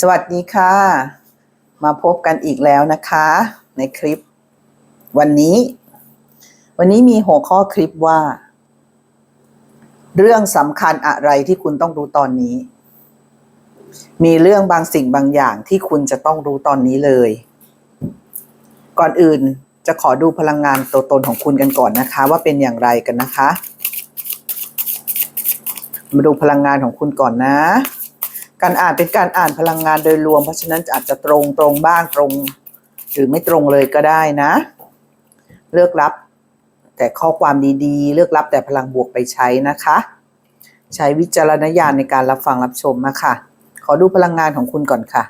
สวัสดีค่ะ มาพบกันอีกแล้วนะคะ ในคลิป วันนี้ วันนี้มีหัวข้อคลิปว่า เรื่องสำคัญอะไรที่คุณต้องรู้ตอนนี้ มีเรื่องบางสิ่งบางอย่างที่คุณจะต้องรู้ตอนนี้เลย ก่อนอื่นจะขอดูพลังงานตัวตนของคุณกันก่อนนะคะ ว่าเป็นอย่างไรกันนะคะ มาดูพลังงานของคุณก่อนนะ การอ่านเป็นการอ่านพลังงานโดยรวม เพราะฉะนั้นอาจจะตรงตรงบ้างตรง หรือไม่ตรงเลยก็ได้นะ เลือกรับ แต่ข้อความดีๆ เลือกรับแต่พลังบวกไปใช้นะคะ ใช้วิจารณญาณในการรับฟังรับชมนะค่ะ ขอดูพลังงานของคุณก่อนค่ะ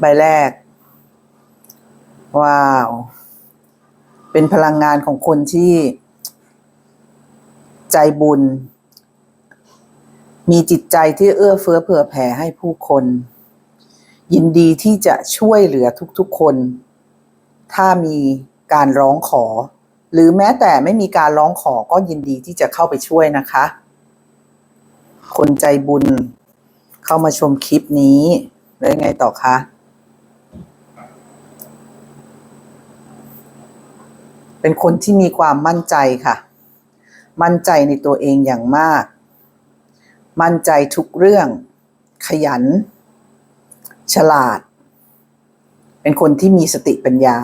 ใบแรก ว้าว เป็นพลังงานของคนที่ ใจบุญ มีจิตใจที่เอื้อเฟื้อเผื่อแผ่ให้ผู้คน ยินดีที่จะช่วยเหลือทุกๆคน ถ้ามีการร้องขอ หรือแม้แต่ไม่มีการร้องขอก็ยินดีที่จะเข้าไปช่วยนะคะ คนใจบุญเข้ามาชมคลิปนี้แล้วยังไงต่อคะเป็นคนที่มีความมั่นใจค่ะ มั่นใจในตัวเองอย่างมาก มั่นใจทุกเรื่อง ขยัน ฉลาด เป็นคนที่มีสติปัญญา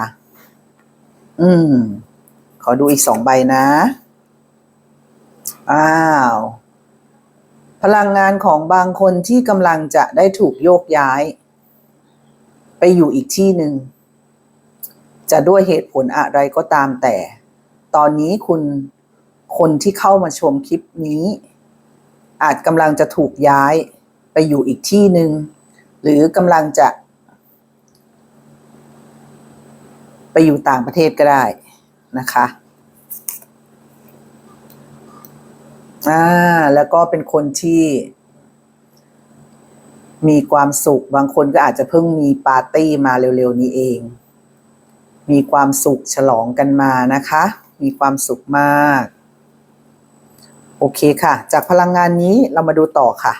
อืม ขอดูอีกสองใบนะ อ้าว พลังงานของบางคนที่กำลังจะได้ถูกโยกย้าย ไปอยู่อีกที่หนึ่ง จะด้วยเหตุผลอะไรก็ตามแต่ ตอนนี้คุณคนที่เข้ามาชมคลิปนี้ อาจกำลังจะถูกย้ายไปอยู่อีกที่หนึ่งหรือกำลังจะ ไปอยู่ต่างประเทศก็ได้นะคะอ่าแล้วก็เป็นคนที่ มีความสุข บางคนก็อาจจะเพิ่งมีปาร์ตี้มาเร็วๆนี้เอง มีความสุขฉลองกันมานะคะ มีความสุขมาก โอเคค่ะ จากพลังงานนี้เรามาดูต่อค่ะ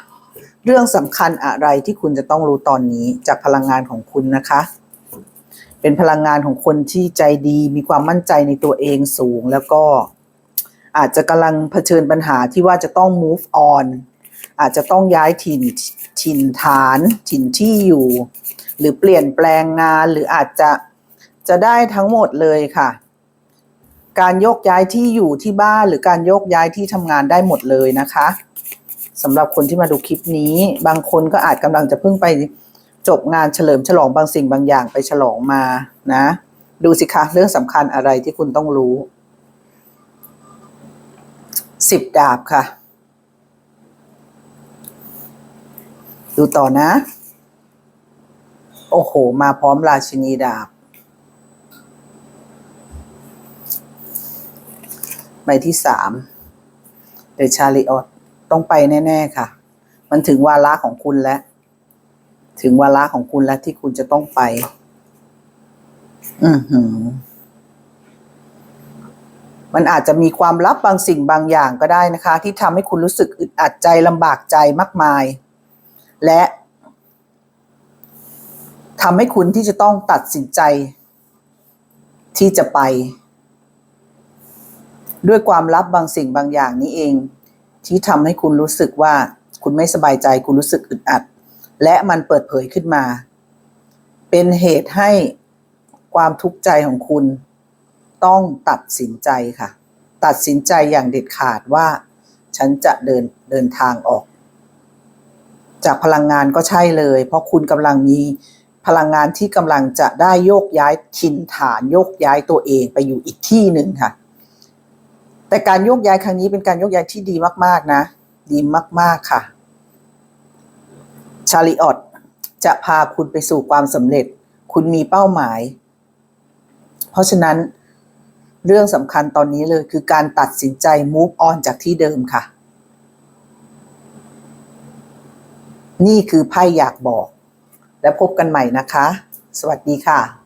เรื่องสำคัญอะไรที่คุณจะต้องรู้ตอนนี้จากพลังงานของคุณนะคะ เป็นพลังงานของคนที่ใจดีมีความมั่นใจในตัวเองสูง แล้วก็อาจจะกำลังเผชิญปัญหาที่ว่าจะต้อง move on อาจจะต้องย้ายถิ่นถิ่นฐานถิ่นที่อยู่ หรือเปลี่ยนแปลงงานหรืออาจจะจะได้ทั้งหมดเลยค่ะ การโยกย้ายที่อยู่ที่บ้านหรือการโยกย้ายที่ทำงานได้หมดเลยนะคะสำหรับคนที่มาดูคลิปนี้ บางคนก็อาจกำลังจะเพิ่งไปจบงานเฉลิมฉลองบางสิ่งบางอย่างไปฉลองมานะ ดูสิคะเรื่องสำคัญอะไรที่คุณต้องรู้สิบดาบค่ะ ดูต่อนะ โอ้โห มาพร้อมราชินีดาบ ใบที่สามเดชาริออตต้องไปแน่ ๆ ค่ะ มันถึงวาระของคุณแล้ว ถึงวาระของคุณแล้วที่คุณจะต้องไป อือหือ มันอาจจะมีความลับบางสิ่งบางอย่างก็ได้นะคะ ที่ทำให้คุณรู้สึกอึดอัดใจลำบากใจมากมาย และทำให้คุณที่จะต้องตัดสินใจ ที่จะไป ด้วยความลับบางสิ่งบางอย่างนี้เอง ที่ทำให้คุณรู้สึกว่าคุณไม่สบายใจคุณรู้สึกอึดอัด และมันเปิดเผยขึ้นมา เป็นเหตุให้ความทุกข์ใจของคุณ ต้องตัดสินใจค่ะ ตัดสินใจอย่างเด็ดขาดว่า ฉันจะเดินเดินทางออก จากพลังงานก็ใช่เลย เพราะคุณกำลังมีพลังงานที่กำลังจะได้โยกย้ายถิ่นฐานโยกย้ายตัวเองไปอยู่อีกที่หนึ่งค่ะ แต่การโยกย้ายครั้งนี้เป็นการโยกย้ายที่ดีมาก ๆ นะ ดีมาก ๆ ค่ะ ชาลิออตจะพาคุณไปสู่ความสำเร็จ คุณมีเป้าหมาย เพราะฉะนั้นเรื่องสำคัญตอนนี้เลยคือการตัดสินใจ move on จากที่เดิมค่ะ นี่คือไพ่อยากบอก และพบกันใหม่นะคะ สวัสดีค่ะ